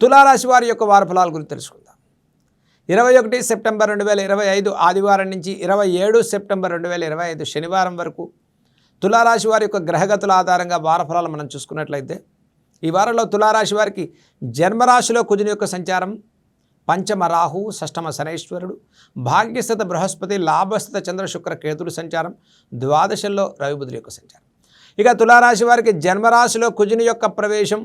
తులారాశి వారి యొక్క వార ఫలాల గురించి తెలుసుకుందాం. ఇరవై ఒకటి సెప్టెంబర్ రెండు వేల ఇరవై ఐదు ఆదివారం నుంచి ఇరవై ఏడు సెప్టెంబర్ రెండు వేల ఇరవై ఐదు శనివారం వరకు తులారాశి వారి యొక్క గ్రహగతుల ఆధారంగా వార ఫలాలు మనం చూసుకున్నట్లయితే ఈ వారంలో తులారాశి వారికి జన్మరాశిలో కుజుని యొక్క సంచారం పంచమ రాహు షష్టమ శనైశ్వరుడు భాగ్యస్థిత బృహస్పతి లాభస్థిత చంద్ర శుక్ర కేతుడు సంచారం ద్వాదశంలో రవిబుధుల యొక్క సంచారం. ఇక తులారాశి వారికి జన్మరాశిలో కుజుని యొక్క ప్రవేశం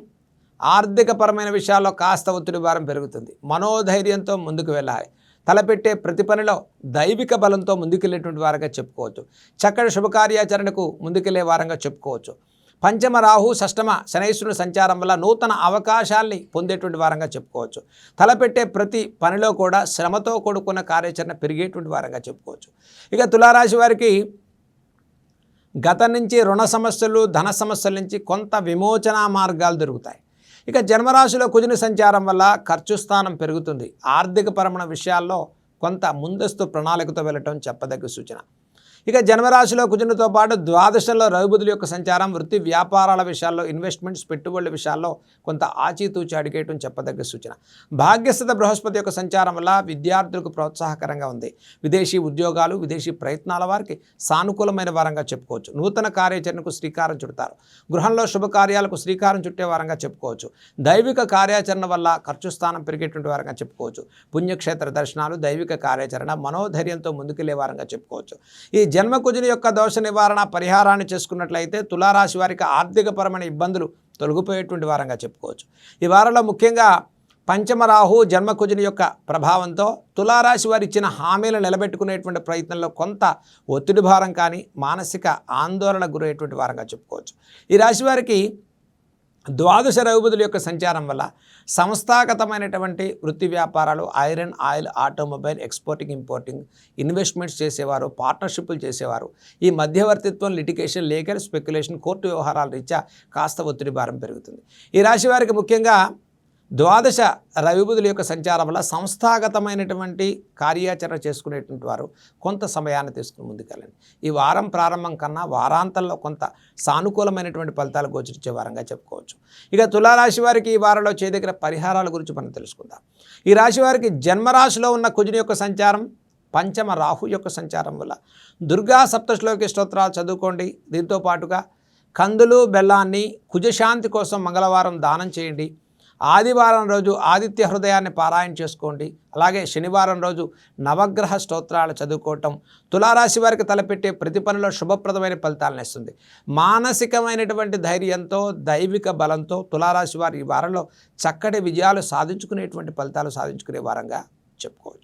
ఆర్థికపరమైన విషయాల్లో కాస్త ఒత్తిడి భారం పెరుగుతుంది. మనోధైర్యంతో ముందుకు వెళ్ళాలి. తలపెట్టే ప్రతి పనిలో దైవిక బలంతో ముందుకెళ్ళేటువంటి వారంగా చెప్పుకోవచ్చు. చక్కటి శుభకార్యాచరణకు ముందుకెళ్ళే వారంగా చెప్పుకోవచ్చు. పంచమ రాహు షష్టమ శనైశ్వరుని సంచారం వల్ల నూతన అవకాశాల్ని పొందేటువంటి వారంగా చెప్పుకోవచ్చు. తలపెట్టే ప్రతి పనిలో కూడా శ్రమతో కూడుకున్న కార్యాచరణ పెరిగేటువంటి వారంగా చెప్పుకోవచ్చు. ఇక తులారాశి వారికి గత నుంచి రుణ సమస్యలు ధన సమస్యల నుంచి కొంత విమోచన మార్గాలు దొరుకుతాయి. ఇక జన్మరాశిలో కుజుని సంచారం వల్ల ఖర్చు స్థానం పెరుగుతుంది. ఆర్థికపరమైన విషయాల్లో కొంత ముందస్తు ప్రణాళికతో వెళ్ళటం చెప్పదగ్గ సూచన. ఇక జన్మరాశిలో కుజునితో పాటు ద్వాదశంలో రవిబుధుల యొక్క సంచారం వృత్తి వ్యాపారాల విషయాల్లో ఇన్వెస్ట్మెంట్స్ పెట్టుబడుల విషయాల్లో కొంత ఆచితూచి అడిగేయటం చెప్పదగ్గ సూచన. భాగ్యస్థిత బృహస్పతి యొక్క సంచారం వల్ల విద్యార్థులకు ప్రోత్సాహకరంగా ఉంది. విదేశీ ఉద్యోగాలు విదేశీ ప్రయత్నాల వారికి సానుకూలమైన వారంగా చెప్పుకోవచ్చు. నూతన కార్యాచరణకు శ్రీకారం చుడతారు. గృహంలో శుభకార్యాలకు శ్రీకారం చుట్టే వారంగా చెప్పుకోవచ్చు. దైవిక కార్యాచరణ వల్ల ఖర్చు స్థానం పెరిగేటువంటి వారంగా చెప్పుకోవచ్చు. పుణ్యక్షేత్ర దర్శనాలు దైవిక కార్యాచరణ మనోధైర్యంతో ముందుకెళ్ళే వారంగా చెప్పుకోవచ్చు. ఈ జన్మకుజుని యొక్క దోష నివారణ పరిహారాన్ని చేసుకున్నట్లయితే తులారాశి వారికి ఆర్థికపరమైన ఇబ్బందులు తొలగిపోయేటువంటి వారంగా చెప్పుకోవచ్చు. ఈ వారంలో ముఖ్యంగా పంచమరాహు జన్మకుజుని యొక్క ప్రభావంతో తులారాశి వారు ఇచ్చిన హామీలు నిలబెట్టుకునేటువంటి ప్రయత్నంలో కొంత ఒత్తిడి భారం కానీ మానసిక ఆందోళన గురయ్యేటువంటి వారంగా చెప్పుకోవచ్చు. ఈ రాశి వారికి ద్వాదశ రఘుపతుల యొక్క సంచారం వల్ల సంస్థాగతమైనటువంటి వృత్తి వ్యాపారాలు iron oil automobile exporting importing investments చేసేవారు పార్ట్నర్షిప్లు చేసేవారు. ఈ మధ్యవర్తిత్వం లిటిగేషన్ లీగల్ స్పెక్యులేషన్ కోర్టు వ్యవహారాల రీత్యా కాస్త ఒత్తిడి భారం పెరుగుతుంది. ఈ రాశి వారికి ముఖ్యంగా ద్వాదశ రవిబుధుల యొక్క సంచారం వల్ల సంస్థాగతమైనటువంటి కార్యాచరణ చేసుకునేటువంటి వారు కొంత సమయాన్ని తీసుకుని ముందుకెళ్ళండి. ఈ వారం ప్రారంభం కన్నా వారాంతంలో కొంత సానుకూలమైనటువంటి ఫలితాలు గోచరించే వారంగా చెప్పుకోవచ్చు. ఇక తులారాశి వారికి ఈ వారంలో చేయదగిన పరిహారాల గురించి మనం తెలుసుకుందాం. ఈ రాశి వారికి జన్మరాశిలో ఉన్న కుజుని యొక్క సంచారం పంచమ రాహు యొక్క సంచారం వల్ల దుర్గా సప్తశ్లోకి స్తోత్రాలు చదువుకోండి. దీంతో పాటుగా కందులు బెల్లాన్ని కుజశాంతి కోసం మంగళవారం దానం చేయండి. ఆదివారం రోజు ఆదిత్య హృదయాన్ని పారాయణ చేసుకోండి. అలాగే శనివారం రోజు నవగ్రహ స్తోత్రాలు చదువుకోవటం తులారాశి వారికి తలపెట్టే ప్రతి పనిలో శుభప్రదమైన ఫలితాలను ఇస్తుంది. మానసికమైనటువంటి ధైర్యంతో దైవిక బలంతో తులారాశి వారి ఈ వారంలో చక్కటి విజయాలు సాధించుకునేటువంటి ఫలితాలు సాధించుకునే వారంగా చెప్పుకోవచ్చు.